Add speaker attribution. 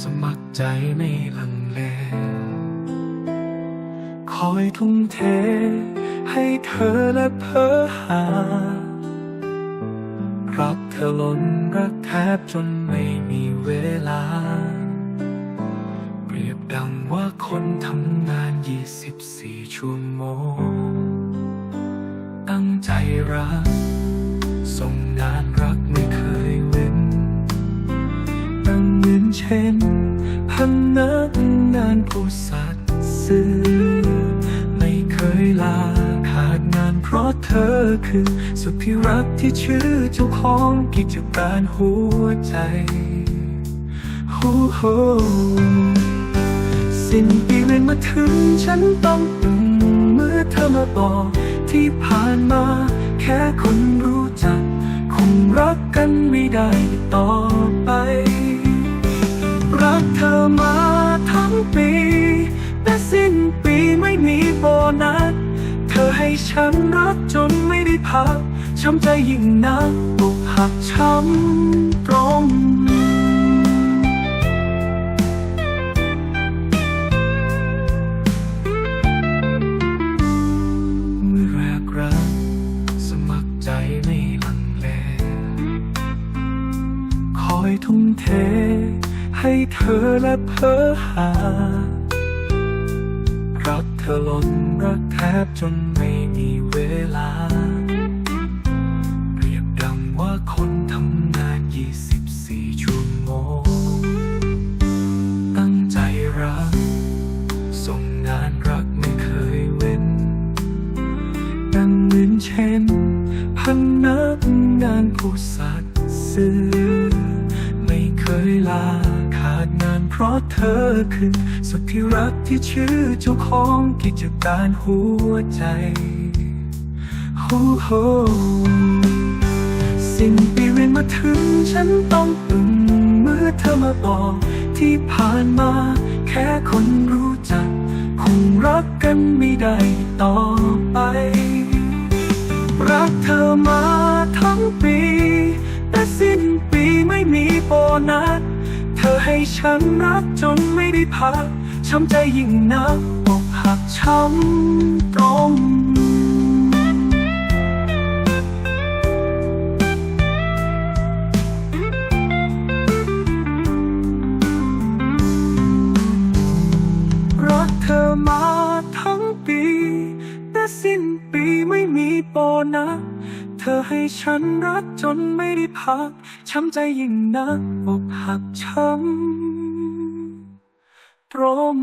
Speaker 1: สมัครใจไม่ลังเล คอยทุ่มเท ให้เธอและเพ้อหา รักเธอล้นรักแทบจนไม่มีเวลา เปรียบดังว่าคนทำงาน 24 ชั่วโมง ตั้งใจรัก เหมือนเช่นพนักงานผู้สัตย์ซื่อไม่เคยลาขาดงานเพราะเธอคือสุดที่รักที่ชื่อเจ้าของกิจการหัวใจฮูโฮสิ้นปีเรียนมาถึงฉันต้องตึงเมื่อเธอมาบอกที่ผ่านมา แค่คนรู้จัก คงรักกันไม่ได้ต่อ ฉันรักจนไม่ได้พัก ช้ำใจยิ่งนักอกหักช้ำตรงมือแรกรักสมัครใจไม่ลังเลคอยทุ่มเท ให้เธอและเพ้อหา ธอล้นรักแทบจนไม่มีเวลาเปรียบดังว่าคนทำงาน 24 ชั่วโมง ตั้งใจรัก ส่งงานรักไม่เคยเว้น ดังเหมือนเช่นพนักงานผู้สัตย์ซื่อไม่เคยลา เพราะเธอคือ สุดที่รักที่ชื่อเจ้าของกิจการหัวใจฮู้โฮสิ่งปีเรียนมาถึงฉันต้องอึ้งเมื่อเธอมาบอกที่ผ่านมา แค่คนรู้จัก คงรักกันไม่ได้ต่อไป รักเธอมาทั้งปี แต่สิ้นปีไม่มีโบนัส ธอให้ฉันรักจนไม่ได้พักช้ำใจยิ่งนักอกหักช้ำตรง สิ้นปีไม่มีโบนัสเธอให้ฉันรักจนไม่ได้พัก ช้ำใจยิ่งนักอกหักช้ำตรง